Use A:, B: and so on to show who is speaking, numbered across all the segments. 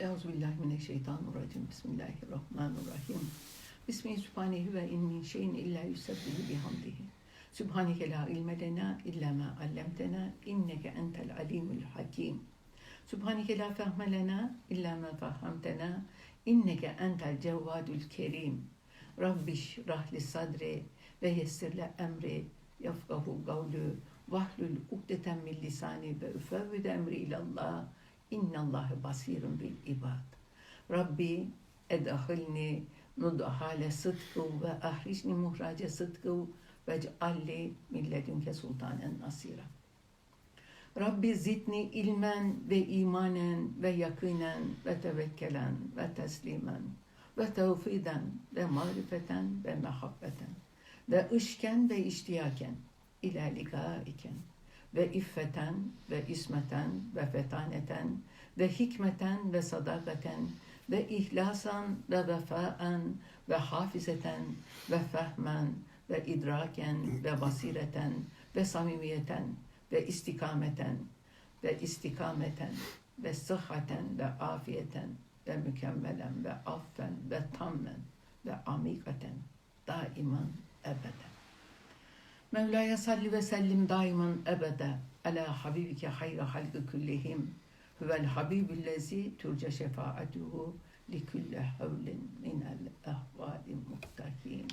A: Euzubillahimineşşeytanirracim. Bismillahirrahmanirrahim. Bismihi sübhanehu ve in min şeyin illa yusebbihu bihamdihi. Sübhaneke la ilme lena illa ma allamtena inneke entel alimul hakim. Sübhaneke la fehme lena illa ma fehhamtena inneke entel cevvadul kerim. Rabbiş rahli sadri ve yessirle emri yafkahu gavlu vahlul ukdeten min lisani ve üfevvide emri ilallah innallâhe basirun bil ibad. Rabbi edahilni nudhale sıdkı ve ahricni muhrace sıdkı ve cealli milledünke sultanen nasira. Rabbi zidni ilmen ve imanen ve yakinen ve tevekkelen ve teslimen ve tevfiden ve marifeten ve mehabbeten ve ışken ve iştiyaken ila ligaiken ve iffeten ve ismeten ve fetaneten ve hikmeten ve sadakaten ve ihlasan ve vefaen ve hafizeten ve fehmen ve idraken ve basireten ve samimiyeten ve istikameten ve istikameten ve sıhhaten ve afiyeten ve mükemmelen ve affen ve tammen ve amikaten daiman ebeden. Mevlaya salli ve sellim daiman ebede ala habibike hayra halkı küllihim huvel habibüllezi türce şefaatuhu li külle havlin minel ehvali muhtahim.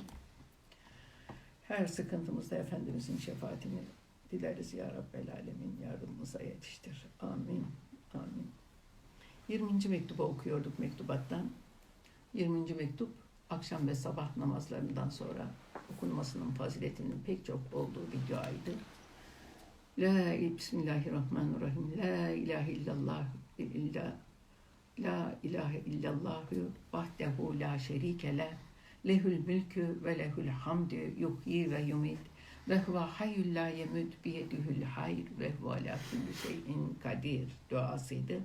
A: Her sıkıntımızda Efendimizin şefaatini dileriz ya Rabbel Alemin. Yardımımıza yetiştir. Amin. Amin. 20. mektubu okuyorduk mektubattan. 20. mektup akşam ve sabah namazlarından sonra okunmasının faziletinin pek çok olduğu bir duaydı. La Bismillahirrahmanirrahim. La ilahe illallah illa La ilahe illallahu vahdehu la şerike le lehül mülkü ve lehül hamdü yuhyi ve yumit ve huve hayyul la yemut biyedihül hayr ve huve ala kulli şeyin kadir duasıydı.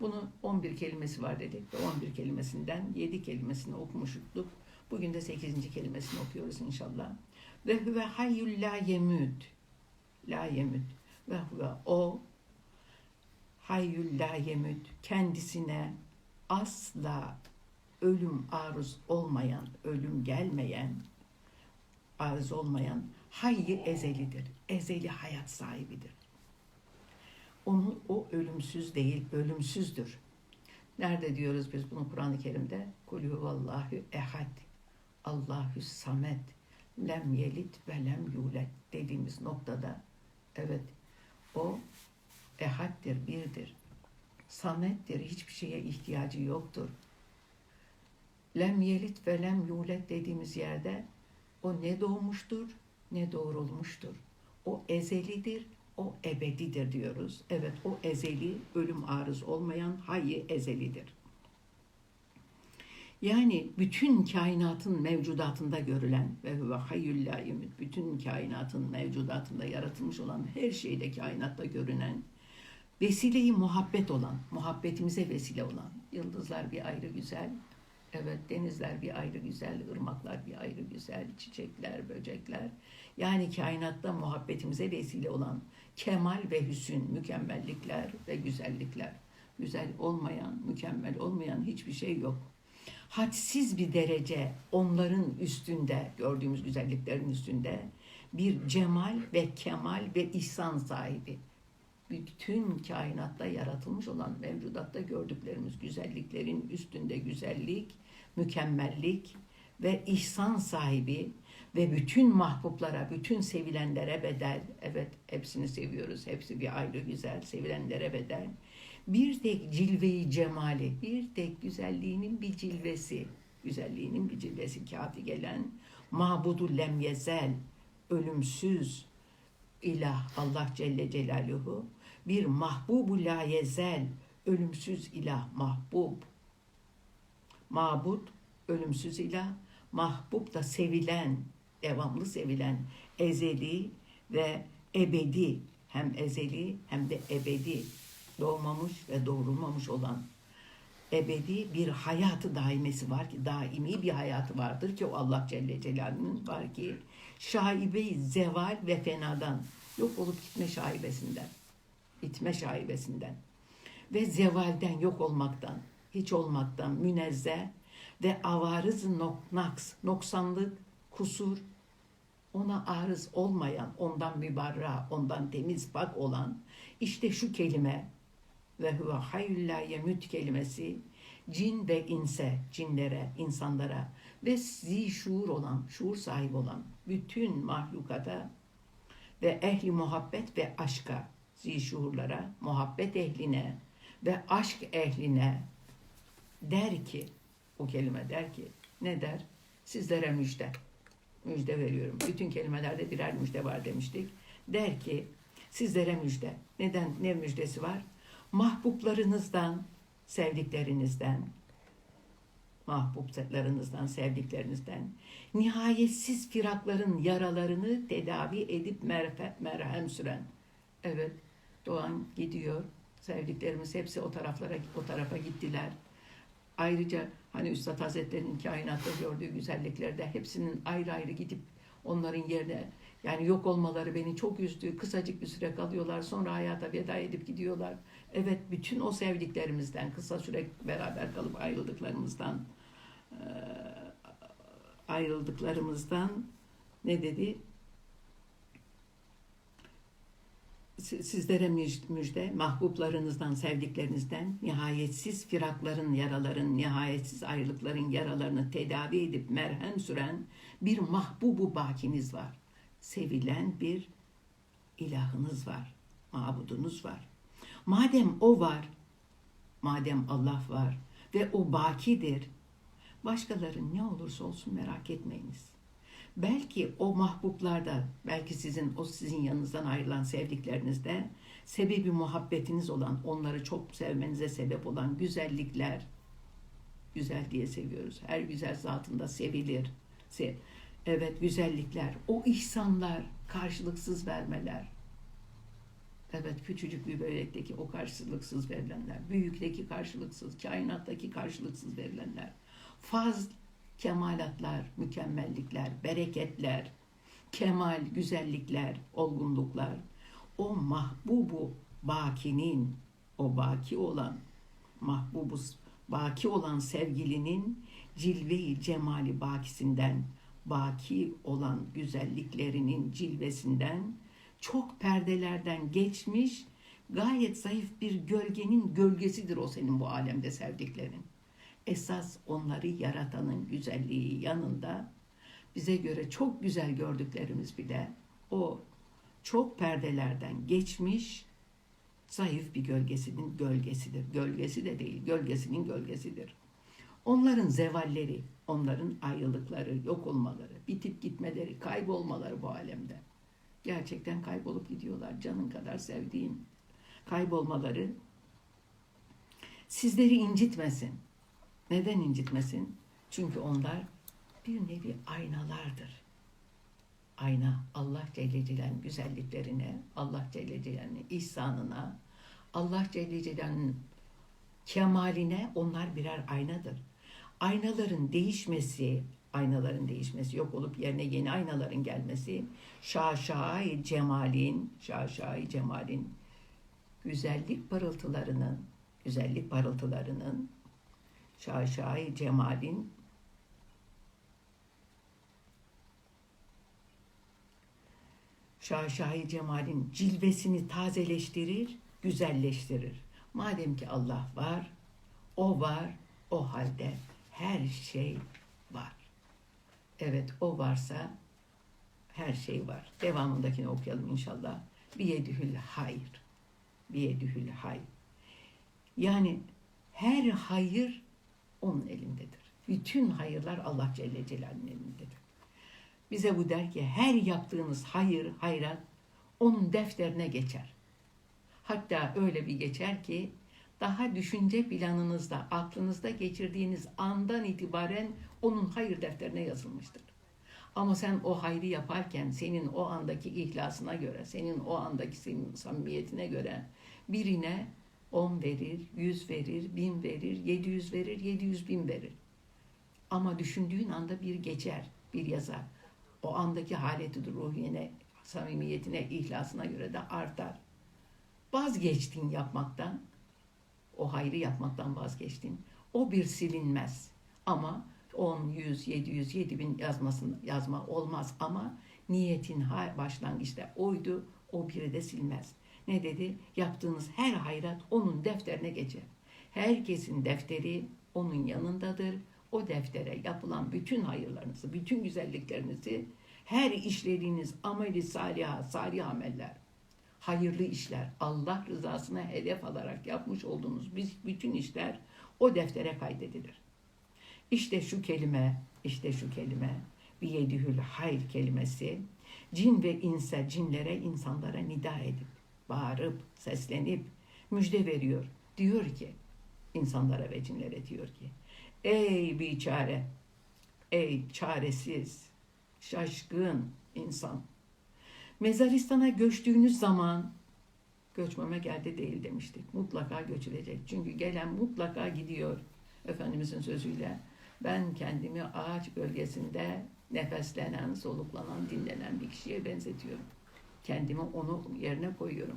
A: Bunu 11 kelimesi var dedik ve 11 kelimesinden 7 kelimesini okumuştuk. Bugün de 8. kelimesini okuyoruz inşallah. Ve huve hayyul la yemut. La yemut. Ve huve o hayyul la yemut. Kendisine asla ölüm arız olmayan, ölüm gelmeyen, arız olmayan hayyi ezelidir. Ezeli hayat sahibidir. Onu o ölümsüz değil, ölümsüzdür. Nerede diyoruz biz bunu Kur'an-ı Kerim'de? Kulü vallahu ehad. Allahü samet. Lem yelit ve lem yulet dediğimiz noktada evet o ehaddir, birdir. Samettir, hiçbir şeye ihtiyacı yoktur. Lem yelit ve lem yulet dediğimiz yerde o ne doğmuştur ne doğrulmuştur. O ezelidir, o ebedidir diyoruz. Evet o ezeli, ölüm arız olmayan hayy ezelidir. Yani bütün kainatın mevcudatında görülen ve huve hayyul bütün kainatın mevcudatında yaratılmış olan her şeyde kainatta görünen vesileyi muhabbet olan, muhabbetimize vesile olan yıldızlar bir ayrı güzel, evet denizler bir ayrı güzel, ırmaklar bir ayrı güzel, çiçekler, böcekler. Yani kainatta muhabbetimize vesile olan kemal ve hüsün, mükemmellikler ve güzellikler. Güzel olmayan, mükemmel olmayan hiçbir şey yok. Hadsiz bir derece onların üstünde, gördüğümüz güzelliklerin üstünde bir cemal ve kemal ve ihsan sahibi. Bütün kainatta yaratılmış olan mevcudatta gördüklerimiz güzelliklerin üstünde güzellik, mükemmellik ve ihsan sahibi ve bütün mahbuplara, bütün sevilenlere bedel, evet hepsini seviyoruz, hepsi bir ayrı güzel, sevilenlere bedel. Bir tek cilveyi cemali, bir tek güzelliğinin bir cilvesi, güzelliğinin bir cilvesi kafi gelen, mabudu lem yezel, ölümsüz ilah Allah Celle Celaluhu, bir mahbubu la ölümsüz ilah mahbub. Mabud, ölümsüz ilah, mahbub da sevilen, devamlı sevilen, ezeli ve ebedi, hem ezeli hem de ebedi, doğmamış ve doğrulmamış olan ebedi bir hayatı daimesi var ki, daimi bir hayatı vardır ki o Allah Celle Celaluhu'nun var ki, şaibe zeval ve fenadan, yok olup gitme şaibesinden, bitme şaibesinden ve zevalden, yok olmaktan, hiç olmaktan münezzeh ve avarız nok, naks, noksanlık, kusur, ona arız olmayan, ondan mübarra, ondan temiz pak olan işte şu kelime ve huve hayyul la yemut kelimesi cin ve inse, cinlere, insanlara ve zi şuur olan, şuur sahibi olan bütün mahlukata ve ehli muhabbet ve aşka, zi şuurlara, muhabbet ehline ve aşk ehline der ki, o kelime der ki, ne der? Sizlere müjde. Müjde veriyorum. Bütün kelimelerde birer müjde var demiştik. Der ki, sizlere müjde. Neden, ne müjdesi var? Mahbublarınızdan, sevdiklerinizden, mahbublarınızdan, sevdiklerinizden, nihayetsiz firakların yaralarını tedavi edip merfe, merhem süren. Evet, Doğan gidiyor. Sevdiklerimiz hepsi o taraflara o tarafa gittiler. Ayrıca hani Üstad Hazretleri'nin kainatta gördüğü güzelliklerde hepsinin ayrı ayrı gidip onların yerine yani yok olmaları beni çok üzdü. Kısacık bir süre kalıyorlar sonra hayata veda edip gidiyorlar. Evet bütün o sevdiklerimizden kısa süre beraber kalıp ayrıldıklarımızdan ayrıldıklarımızdan ne dedi? Sizlere müjde, mahbublarınızdan, sevdiklerinizden, nihayetsiz firakların, yaraların, nihayetsiz ayrılıkların yaralarını tedavi edip merhem süren bir mahbubu bakiniz var. Sevilen bir ilahınız var, mabudunuz var. Madem o var, madem Allah var ve o bakidir, başkaları ne olursa olsun merak etmeyiniz. Belki o mahbublarda, belki sizin o sizin yanınızdan ayrılan sevdiklerinizde sebebi muhabbetiniz olan, onları çok sevmenize sebep olan güzellikler, güzel diye seviyoruz. Her güzel zatında sevilir. Evet güzellikler, o ihsanlar, karşılıksız vermeler. Evet küçücük bir börekteki o karşılıksız verilenler, büyükteki karşılıksız, kainattaki karşılıksız verilenler. Faz kemalatlar, mükemmellikler, bereketler, kemal, güzellikler, olgunluklar, o mahbubu bakinin, o baki olan, mahbubu baki olan sevgilinin cilve-i cemali bakisinden, baki olan güzelliklerinin cilvesinden, çok perdelerden geçmiş, gayet zayıf bir gölgenin gölgesidir o senin bu alemde sevdiklerin esas onları yaratanın güzelliği yanında bize göre çok güzel gördüklerimiz bile o çok perdelerden geçmiş zayıf bir gölgesinin gölgesidir. Gölgesi de değil, gölgesinin gölgesidir. Onların zevalleri, onların ayrılıkları, yok olmaları, bitip gitmeleri, kaybolmaları bu alemde. Gerçekten kaybolup gidiyorlar. Canın kadar sevdiğin kaybolmaları sizleri incitmesin. Neden incitmesin? Çünkü onlar bir nevi aynalardır. Ayna Allah Celle Celal'in güzelliklerine, Allah Celle Celal'in ihsanına, Allah Celle Celal'in kemaline onlar birer aynadır. Aynaların değişmesi, aynaların değişmesi yok olup yerine yeni aynaların gelmesi, şaşai cemalin, şaşai cemalin güzellik parıltılarının, güzellik parıltılarının Şaşai Cemal'in Şaşai Cemal'in cilvesini tazeleştirir, güzelleştirir. Madem ki Allah var, o var, o halde her şey var. Evet o varsa her şey var. Devamındakini okuyalım inşallah. Biyedühül hayr. Biyedühül hayr. Yani her hayır onun elindedir. Bütün hayırlar Allah Celle Celal'in elindedir. Bize bu der ki her yaptığınız hayır, hayrat onun defterine geçer. Hatta öyle bir geçer ki daha düşünce planınızda, aklınızda geçirdiğiniz andan itibaren onun hayır defterine yazılmıştır. Ama sen o hayrı yaparken senin o andaki ihlasına göre, senin o andaki senin samimiyetine göre birine 10 verir, 100 verir, 1000 verir, 700 verir, 700 bin verir. Ama düşündüğün anda bir geçer, bir yazar. O andaki haleti ruhiyene, samimiyetine, ihlasına göre de artar. Vazgeçtin yapmaktan, o hayrı yapmaktan vazgeçtin. O bir silinmez. Ama 10, 100, 700, 7000 yazmasın, yazma olmaz ama niyetin başlangıçta oydu, o biri de silmez. Ne dedi? Yaptığınız her hayrat onun defterine geçer. Herkesin defteri onun yanındadır. O deftere yapılan bütün hayırlarınızı, bütün güzelliklerinizi, her işlediğiniz ameli salih, salih ameller, hayırlı işler, Allah rızasına hedef alarak yapmış olduğunuz biz- bütün işler o deftere kaydedilir. İşte şu kelime, işte şu kelime, biyedihül hayr kelimesi, cin ve inse, cinlere, insanlara nida edip, bağırıp, seslenip, müjde veriyor. Diyor ki, insanlara ve cinlere diyor ki, ey biçare, ey çaresiz, şaşkın insan, mezaristan'a göçtüğünüz zaman, göçmeme geldi değil demiştik. Mutlaka göçülecek. Çünkü gelen mutlaka gidiyor. Efendimizin sözüyle ben kendimi ağaç bölgesinde nefeslenen, soluklanan, dinlenen bir kişiye benzetiyorum. Kendimi onu yerine koyuyorum.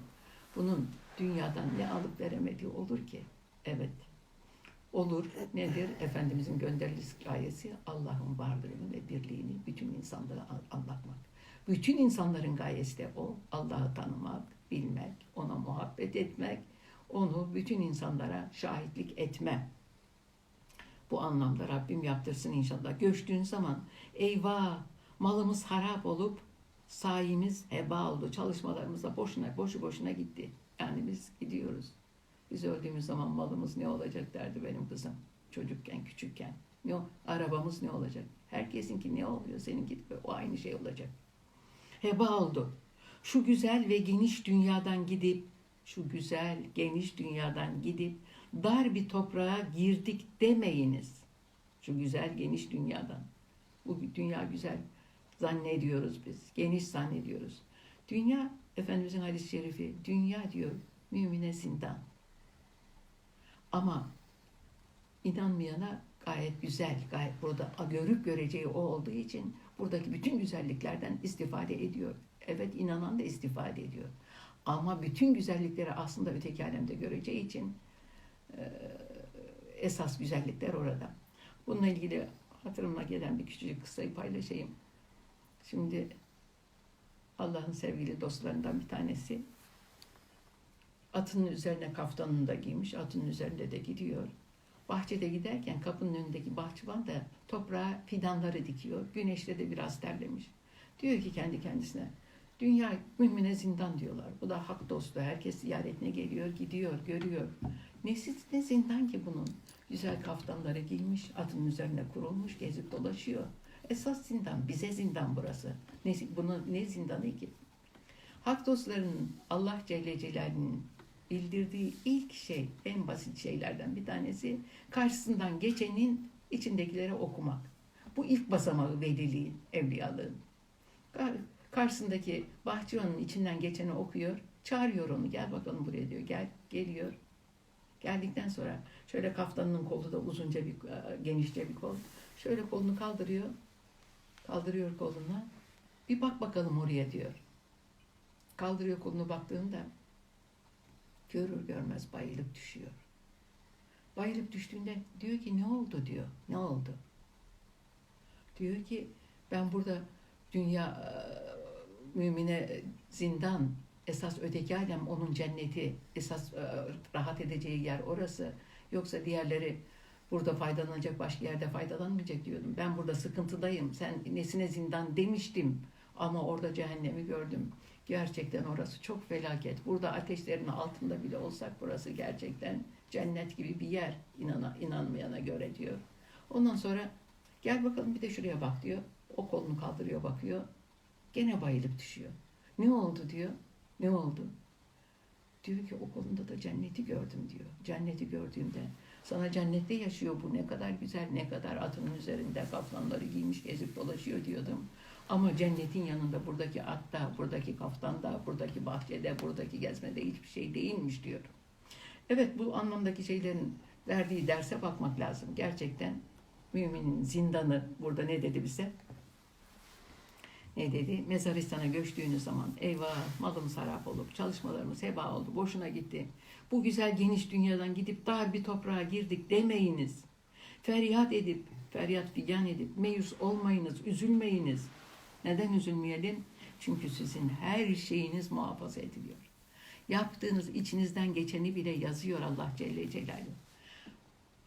A: Bunun dünyadan ne alıp veremediği olur ki? Evet. Olur. Nedir? Efendimizin gönderilisi gayesi Allah'ın varlığını ve birliğini bütün insanlara an- anlatmak. Bütün insanların gayesi de o. Allah'ı tanımak, bilmek, ona muhabbet etmek, onu bütün insanlara şahitlik etme. Bu anlamda Rabbim yaptırsın inşallah. Göçtüğün zaman eyvah malımız harap olup sayimiz heba oldu. Çalışmalarımız da boşuna, boşu boşuna gitti. Yani biz gidiyoruz. Biz öldüğümüz zaman malımız ne olacak derdi benim kızım. Çocukken, küçükken. Ne? Arabamız ne olacak? Herkesinki ne oluyor? Seninki de o aynı şey olacak. Heba oldu. Şu güzel ve geniş dünyadan gidip, şu güzel, geniş dünyadan gidip dar bir toprağa girdik demeyiniz. Şu güzel, geniş dünyadan. Bu dünya güzel zannediyoruz biz. Geniş zannediyoruz. Dünya, Efendimizin hadis-i şerifi, dünya diyor mümine zindan. Ama inanmayana gayet güzel, gayet burada görüp göreceği o olduğu için buradaki bütün güzelliklerden istifade ediyor. Evet inanan da istifade ediyor. Ama bütün güzellikleri aslında öteki alemde göreceği için esas güzellikler orada. Bununla ilgili hatırıma gelen bir küçücük kıssayı paylaşayım. Şimdi Allah'ın sevgili dostlarından bir tanesi atının üzerine kaftanını da giymiş, atının üzerinde de gidiyor. Bahçede giderken kapının önündeki bahçıvan da toprağa fidanları dikiyor. Güneşte de biraz terlemiş. Diyor ki kendi kendisine, dünya mümine zindan diyorlar. Bu da hak dostu. Herkes ziyaretine geliyor, gidiyor, görüyor. Nesi, ne zindan ki bunun? Güzel kaftanları giymiş, atın üzerine kurulmuş, gezip dolaşıyor. Esas zindan, bize zindan burası. Ne, bunu, ne zindanı ki? Hak dostlarının Allah Celle Celaluhu'nun bildirdiği ilk şey, en basit şeylerden bir tanesi karşısından geçenin içindekileri okumak. Bu ilk basamağı veliliğin, evliyalığın. Kar- Karşısındaki bahçıvanın içinden geçeni okuyor, çağırıyor onu, gel bakalım buraya diyor, gel, geliyor. Geldikten sonra şöyle kaftanının kolu da uzunca bir, e, genişçe bir kol. Şöyle kolunu kaldırıyor, kaldırıyor kolunu. Bir bak bakalım oraya diyor. Kaldırıyor kolunu baktığında görür görmez bayılıp düşüyor. Bayılıp düştüğünde diyor ki ne oldu diyor. Ne oldu? Diyor ki ben burada dünya e, mümine zindan esas öteki alem onun cenneti esas e, rahat edeceği yer orası. Yoksa diğerleri burada faydalanacak başka yerde faydalanmayacak diyordum. Ben burada sıkıntıdayım. Sen nesine zindan demiştim. Ama orada cehennemi gördüm. Gerçekten orası çok felaket. Burada ateşlerin altında bile olsak burası gerçekten cennet gibi bir yer inana, inanmayana göre diyor. Ondan sonra gel bakalım bir de şuraya bak diyor. O kolunu kaldırıyor bakıyor. Gene bayılıp düşüyor. Ne oldu diyor. Ne oldu? Diyor ki o kolunda da cenneti gördüm diyor. Cenneti gördüğümde sana cennette yaşıyor bu ne kadar güzel ne kadar atının üzerinde kaftanları giymiş gezip dolaşıyor diyordum. Ama cennetin yanında buradaki atta, buradaki kaftanda, buradaki bahçede, buradaki gezmede hiçbir şey değilmiş diyor. Evet bu anlamdaki şeylerin verdiği derse bakmak lazım. Gerçekten müminin zindanı burada ne dedi bize? Ne dedi? Mezaristan'a göçtüğünüz zaman eyvah malım sarap olup çalışmalarımız heba oldu. Boşuna gitti. Bu güzel geniş dünyadan gidip dar bir toprağa girdik demeyiniz. Feryat edip, feryat figan edip meyus olmayınız, üzülmeyiniz. Neden üzülmeyelim? Çünkü sizin her şeyiniz muhafaza ediliyor. Yaptığınız içinizden geçeni bile yazıyor Allah Celle Celaluhu.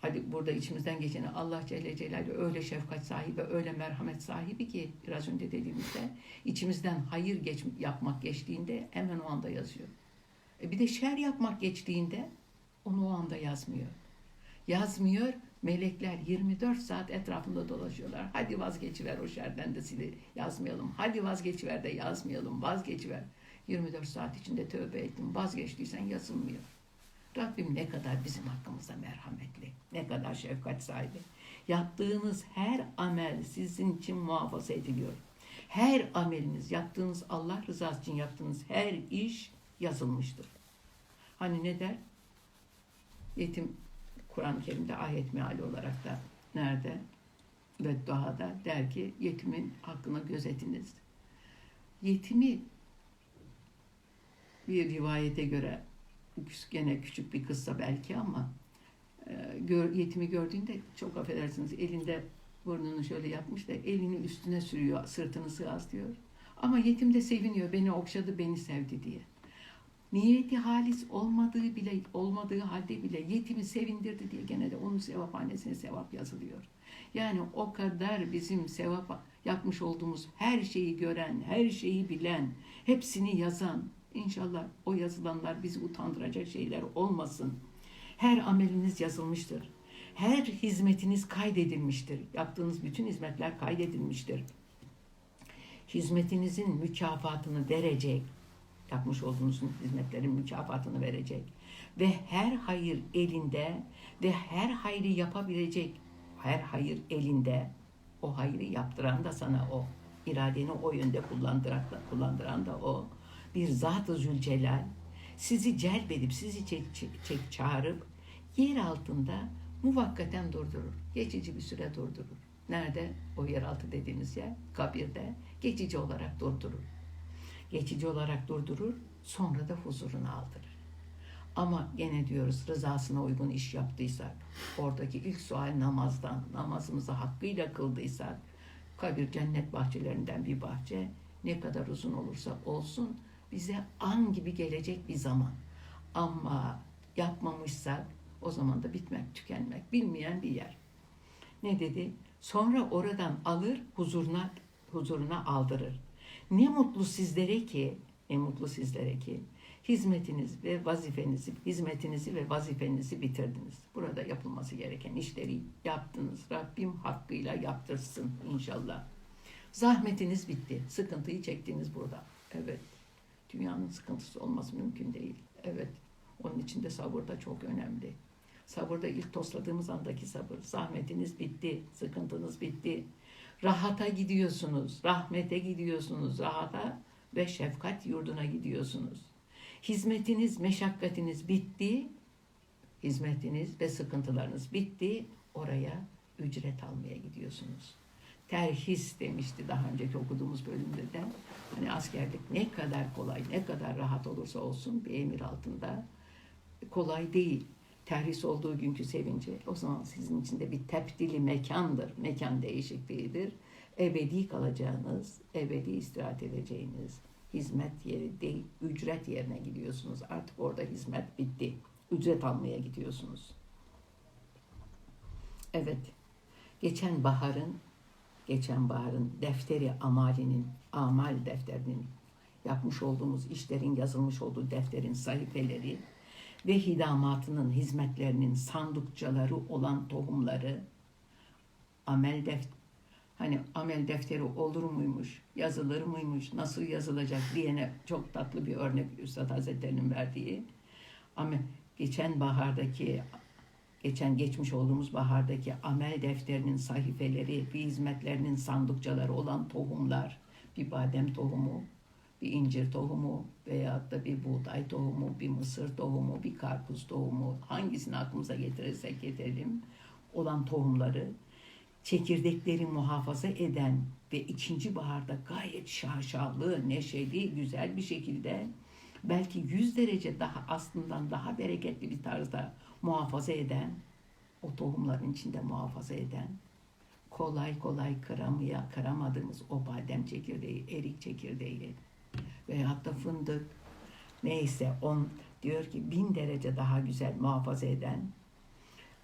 A: Hadi burada içimizden geçeni Allah Celle Celaluhu öyle şefkat sahibi, öyle merhamet sahibi ki biraz önce dediğimizde içimizden hayır geç, yapmak geçtiğinde hemen o anda yazıyor. E bir de şer yapmak geçtiğinde onu o anda yazmıyor. Yazmıyor, melekler 24 saat etrafında dolaşıyorlar. Hadi vazgeçiver o şerden de sili yazmayalım. Hadi vazgeçiver de yazmayalım, vazgeçiver. 24 saat içinde tövbe ettim, vazgeçtiysen yazılmıyor. Rabbim ne kadar bizim hakkımızda merhametli, ne kadar şefkat sahibi. Yaptığınız her amel sizin için muhafaza ediliyor. Her ameliniz, yaptığınız Allah rızası için yaptığınız her iş yazılmıştır. Hani ne der? Yetim Kur'an-ı Kerim'de ayet meali olarak da nerede? Ve duada der ki yetimin hakkını gözetiniz. Yetimi bir rivayete göre gene küçük bir kıssa belki ama e, gör, yetimi gördüğünde çok affedersiniz elinde burnunu şöyle yapmış da elini üstüne sürüyor sırtını sığazlıyor. Ama yetim de seviniyor beni okşadı beni sevdi diye. Niyeti halis olmadığı bile olmadığı halde bile yetimi sevindirdi diye gene de onun sevaphanesine sevap yazılıyor. Yani o kadar bizim sevap yapmış olduğumuz her şeyi gören, her şeyi bilen, hepsini yazan, İnşallah o yazılanlar bizi utandıracak şeyler olmasın. Her ameliniz yazılmıştır. Her hizmetiniz kaydedilmiştir. Yaptığınız bütün hizmetler kaydedilmiştir. Hizmetinizin mükafatını verecek. Yapmış olduğunuz hizmetlerin mükafatını verecek. Ve her hayır elinde ve her hayrı yapabilecek her hayır elinde o hayrı yaptıran da sana o. iradeni o yönde kullandıran, kullandıran da o bir Zat-ı Zülcelal sizi celbedip, sizi çek, çek, çağırıp yer altında muvakkaten durdurur. Geçici bir süre durdurur. Nerede? O yeraltı dediğimiz yer, kabirde geçici olarak durdurur. Geçici olarak durdurur, sonra da huzuruna aldırır. Ama gene diyoruz rızasına uygun iş yaptıysak, oradaki ilk sual namazdan, namazımızı hakkıyla kıldıysak, kabir cennet bahçelerinden bir bahçe, ne kadar uzun olursa olsun bize an gibi gelecek bir zaman. Ama yapmamışsak o zaman da bitmek, tükenmek bilmeyen bir yer. Ne dedi? Sonra oradan alır, huzuruna huzuruna aldırır. Ne mutlu sizlere ki, ne mutlu sizlere ki hizmetiniz ve vazifenizi, hizmetinizi ve vazifenizi bitirdiniz. Burada yapılması gereken işleri yaptınız. Rabbim hakkıyla yaptırsın inşallah. Zahmetiniz bitti. Sıkıntıyı çektiniz burada. Evet. Dünyanın sıkıntısı olması mümkün değil. Evet. Onun için de sabır da çok önemli. Sabırda ilk tosladığımız andaki sabır. Zahmetiniz bitti, sıkıntınız bitti. Rahata gidiyorsunuz, rahmete gidiyorsunuz, rahata ve şefkat yurduna gidiyorsunuz. Hizmetiniz, meşakkatiniz bitti, hizmetiniz ve sıkıntılarınız bitti. Oraya ücret almaya gidiyorsunuz terhis demişti daha önceki okuduğumuz bölümde de. Hani askerlik ne kadar kolay, ne kadar rahat olursa olsun bir emir altında kolay değil. Terhis olduğu günkü sevinci o zaman sizin için de bir tepdili mekandır. Mekan değişikliğidir. Ebedi kalacağınız, ebedi istirahat edeceğiniz hizmet yeri değil, ücret yerine gidiyorsunuz. Artık orada hizmet bitti. Ücret almaya gidiyorsunuz. Evet, geçen baharın geçen baharın defteri amalinin, amal defterinin yapmış olduğumuz işlerin yazılmış olduğu defterin sayfeleri ve hidamatının, hizmetlerinin sandukçaları olan tohumları amel deft hani amel defteri olur muymuş, yazılır mıymış, nasıl yazılacak diyene çok tatlı bir örnek Üstad Hazretleri'nin verdiği. Ama geçen bahardaki geçen geçmiş olduğumuz bahardaki amel defterinin sahifeleri, bir hizmetlerinin sandukçaları olan tohumlar, bir badem tohumu, bir incir tohumu veya da bir buğday tohumu, bir mısır tohumu, bir karpuz tohumu, hangisini aklımıza getirirsek getirelim olan tohumları çekirdekleri muhafaza eden ve ikinci baharda gayet şaşalı, neşeli, güzel bir şekilde belki 100 derece daha aslından daha bereketli bir tarzda muhafaza eden, o tohumların içinde muhafaza eden, kolay kolay kıramaya, kıramadığımız o badem çekirdeği, erik çekirdeği veyahut da fındık neyse on diyor ki bin derece daha güzel muhafaza eden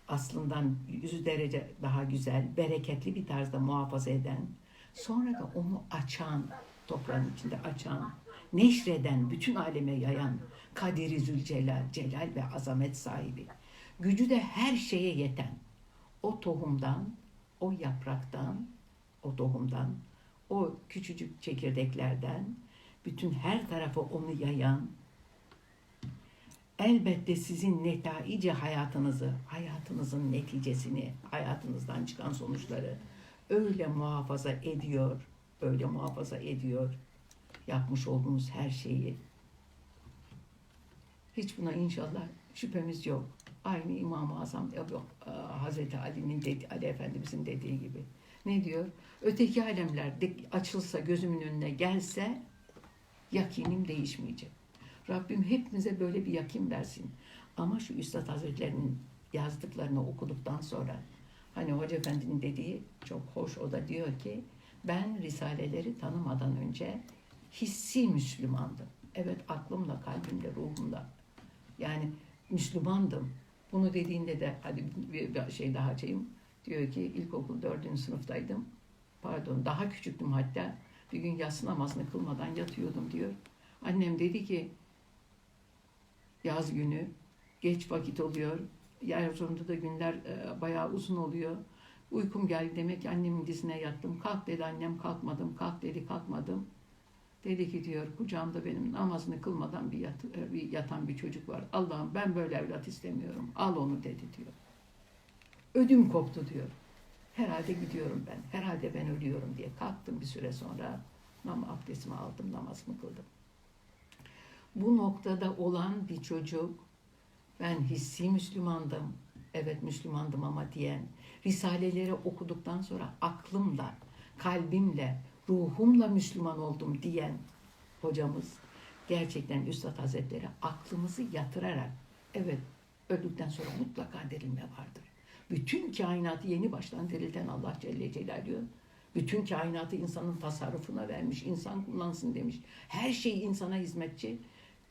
A: aslından yüz derece daha güzel, bereketli bir tarzda muhafaza eden, sonra da onu açan, toprağın içinde açan, neşreden, bütün aleme yayan Kadiri Zülcelal, celal ve azamet sahibi. Gücü de her şeye yeten, o tohumdan, o yapraktan, o tohumdan, o küçücük çekirdeklerden, bütün her tarafa onu yayan, elbette sizin netaici hayatınızı, hayatınızın neticesini, hayatınızdan çıkan sonuçları öyle muhafaza ediyor, öyle muhafaza ediyor. Yapmış olduğunuz her şeyi. Hiç buna inşallah şüphemiz yok. Aynı İmam-ı Azam Ebu, e, Hazreti Ali'nin dedi, Ali Efendimizin dediği gibi. Ne diyor? Öteki alemler açılsa gözümün önüne gelse yakinim değişmeyecek. Rabbim hepimize böyle bir yakin versin. Ama şu Üstad Hazretlerinin yazdıklarını okuduktan sonra hani Hoca Efendi'nin dediği çok hoş o da diyor ki ben risaleleri tanımadan önce hissi Müslümandım. Evet aklımla, kalbimle, ruhumla. Yani Müslümandım. Bunu dediğinde de hadi bir şey daha açayım. Diyor ki ilkokul dördüncü sınıftaydım. Pardon daha küçüktüm hatta. Bir gün yatsı namazını kılmadan yatıyordum diyor. Annem dedi ki yaz günü geç vakit oluyor. Erzurum'da da günler e, bayağı uzun oluyor. Uykum geldi demek ki annemin dizine yattım. Kalk dedi annem kalkmadım. Kalk dedi kalkmadım. Dedi ki diyor kucağımda benim namazını kılmadan bir, yat, e, bir yatan bir çocuk var. Allah'ım ben böyle evlat istemiyorum. Al onu dedi diyor. Ödüm koptu diyor. Herhalde gidiyorum ben. Herhalde ben ölüyorum diye kalktım bir süre sonra. Nam abdestimi aldım, namazımı kıldım. Bu noktada olan bir çocuk, ben hissi Müslümandım, evet Müslümandım ama diyen, Risaleleri okuduktan sonra aklımla, kalbimle, ruhumla Müslüman oldum diyen hocamız, gerçekten Üstad Hazretleri aklımızı yatırarak, evet öldükten sonra mutlaka dirilme vardır. Bütün kainatı yeni baştan dirilten Allah Celle Celaluhu, bütün kainatı insanın tasarrufuna vermiş, insan kullansın demiş. Her şey insana hizmetçi.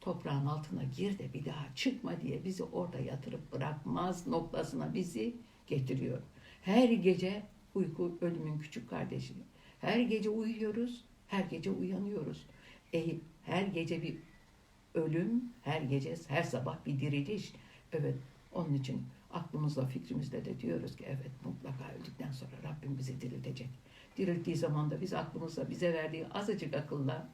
A: Toprağın altına gir de bir daha çıkma diye bizi orada yatırıp bırakmaz noktasına bizi getiriyor. Her gece uyku ölümün küçük kardeşi. Her gece uyuyoruz, her gece uyanıyoruz. E, her gece bir ölüm, her gece, her sabah bir diriliş. Evet, onun için aklımızla, fikrimizle de diyoruz ki evet mutlaka öldükten sonra Rabbim bizi diriltecek. Dirilttiği zaman da biz aklımızla, bize verdiği azıcık akılla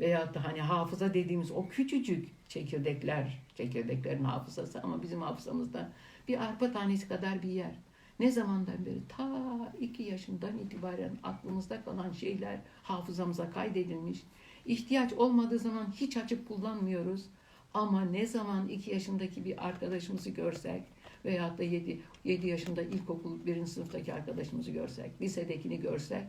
A: veyahut da hani hafıza dediğimiz o küçücük çekirdekler, çekirdeklerin hafızası ama bizim hafızamızda bir arpa tanesi kadar bir yer. Ne zamandan beri ta iki yaşından itibaren aklımızda kalan şeyler hafızamıza kaydedilmiş. İhtiyaç olmadığı zaman hiç açıp kullanmıyoruz. Ama ne zaman iki yaşındaki bir arkadaşımızı görsek veyahut da yedi, yedi yaşında ilkokul birinci sınıftaki arkadaşımızı görsek, lisedekini görsek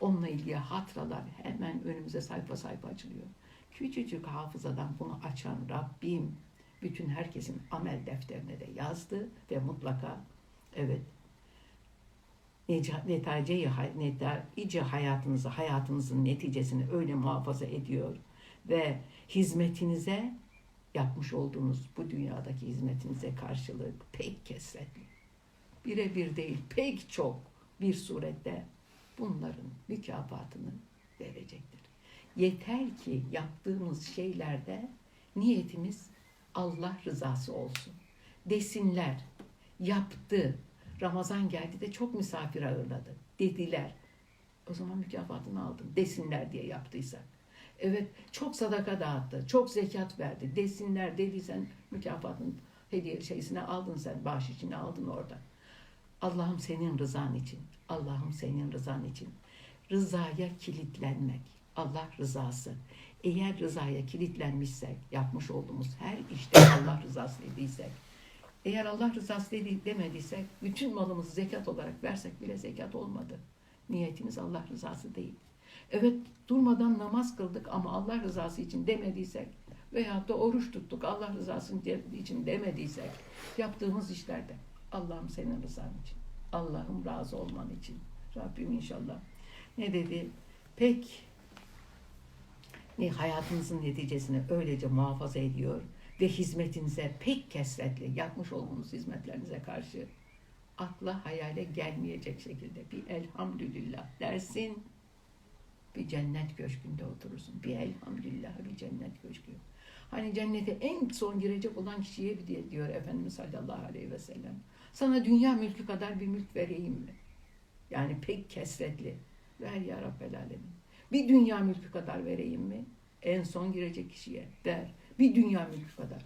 A: onunla ilgili hatıralar hemen önümüze sayfa sayfa açılıyor. Küçücük hafızadan bunu açan Rabbim bütün herkesin amel defterine de yazdı ve mutlaka evet neticeyi, netice hayatınızı, hayatınızın neticesini öyle muhafaza ediyor ve hizmetinize yapmış olduğunuz bu dünyadaki hizmetinize karşılık pek kesretli, birebir değil pek çok bir surette bunların mükafatını verecektir. Yeter ki yaptığımız şeylerde niyetimiz Allah rızası olsun. Desinler, yaptı, Ramazan geldi de çok misafir ağırladı dediler. O zaman mükafatını aldım desinler diye yaptıysak. Evet çok sadaka dağıttı, çok zekat verdi desinler dediysen mükafatın hediye şeysine aldın sen, bahşişini aldın orada. Allah'ım senin rızan için, Allah'ım senin rızan için. Rızaya kilitlenmek, Allah rızası. Eğer rızaya kilitlenmişsek, yapmış olduğumuz her işte Allah rızası dediysek, eğer Allah rızası dedi, demediysek, bütün malımızı zekat olarak versek bile zekat olmadı. Niyetimiz Allah rızası değil. Evet durmadan namaz kıldık ama Allah rızası için demediysek veyahut da oruç tuttuk Allah rızası için demediysek yaptığımız işlerde Allah'ım senin rızan için. Allah'ım razı olman için. Rabbim inşallah. Ne dedi? Pek ne hayatınızın neticesini öylece muhafaza ediyor ve hizmetinize pek kesretli yapmış olduğunuz hizmetlerinize karşı akla hayale gelmeyecek şekilde bir elhamdülillah dersin bir cennet köşkünde oturursun. Bir elhamdülillah bir cennet köşkü. Hani cennete en son girecek olan kişiye bir diye diyor Efendimiz sallallahu aleyhi ve sellem. Sana dünya mülkü kadar bir mülk vereyim mi? Yani pek kesretli. Ver ya Rabbel Alemin. Bir dünya mülkü kadar vereyim mi? En son girecek kişiye ver. Bir dünya mülkü kadar.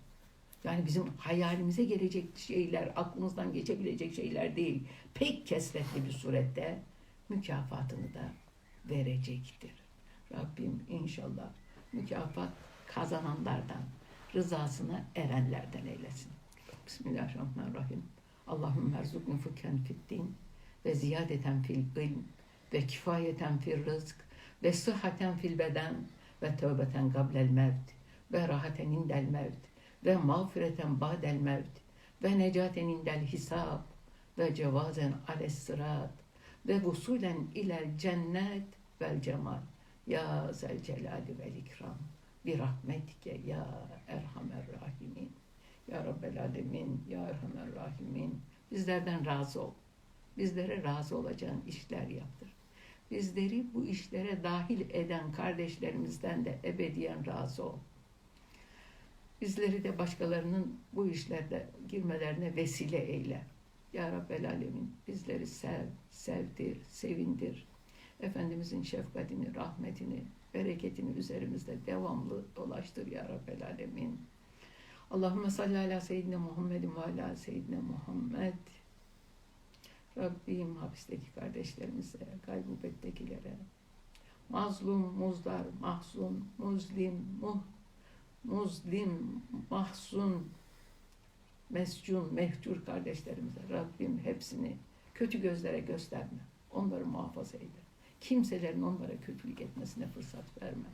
A: Yani bizim hayalimize gelecek şeyler, aklımızdan geçebilecek şeyler değil. Pek kesretli bir surette mükafatını da verecektir. Rabbim inşallah mükafat kazananlardan, rızasına erenlerden eylesin. Bismillahirrahmanirrahim. Allahümme erzukni fıkhen fid ve ziyadeten fil ilm ve kifayeten fil rızk ve sıhhaten fil beden ve tövbeten gablel mevt ve rahaten indel mevt. Ve mağfireten ba'del mevt. Ve necaten indel hisab. Ve cevazen ales sırat. Ve vusulen ilel cennet vel cemal. Ya zel celali vel ikram. Bir rahmetike ya erhamer rahimin. Ya Rabbel alemin ya erhamer rahimin. Bizlerden razı ol. Bizlere razı olacağın işler yaptır. Bizleri bu işlere dahil eden kardeşlerimizden de ebediyen razı ol bizleri de başkalarının bu işlerde girmelerine vesile eyle ya Rabbel alemin bizleri sev sevdir sevindir Efendimizin şefkatini, rahmetini, bereketini üzerimizde devamlı dolaştır ya Rabbel Alemin. Allahümme salli ala seyyidine Muhammedin ve ala seyyidine Muhammed. Rabbim hapisteki kardeşlerimize, gaybubettekilere, mazlum, muzdar, mahzun, muzlim, muh, muzlim, mahzun, mescun, mehcur kardeşlerimize Rabbim hepsini kötü gözlere gösterme. Onları muhafaza eyle. Kimselerin onlara kötülük etmesine fırsat verme.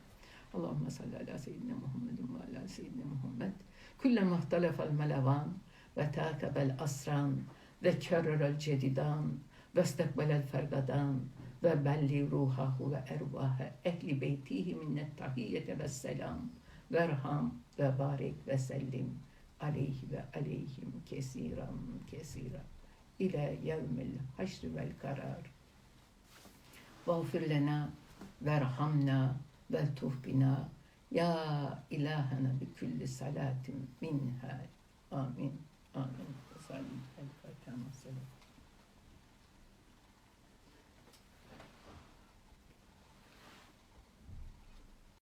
A: Allahümme salli ala seyyidine Muhammedin ve ala seyyidine Muhammed. Külle muhtelefel melevan ve takabel asran ve kerrel cedidan ve stekbelel fergadan ve belli ruhahu ve ervahe ehli beytihi minnet tahiyyete ve selam verham ve barik ve sellim aleyhi ve aleyhim kesiran kesiran ile yevmil haşr vel karar. Vağfir lena verhamna ve tuhbina ya ilahena bi kulli salatin minha. Amin. Amin. Salim. El-Fatiha.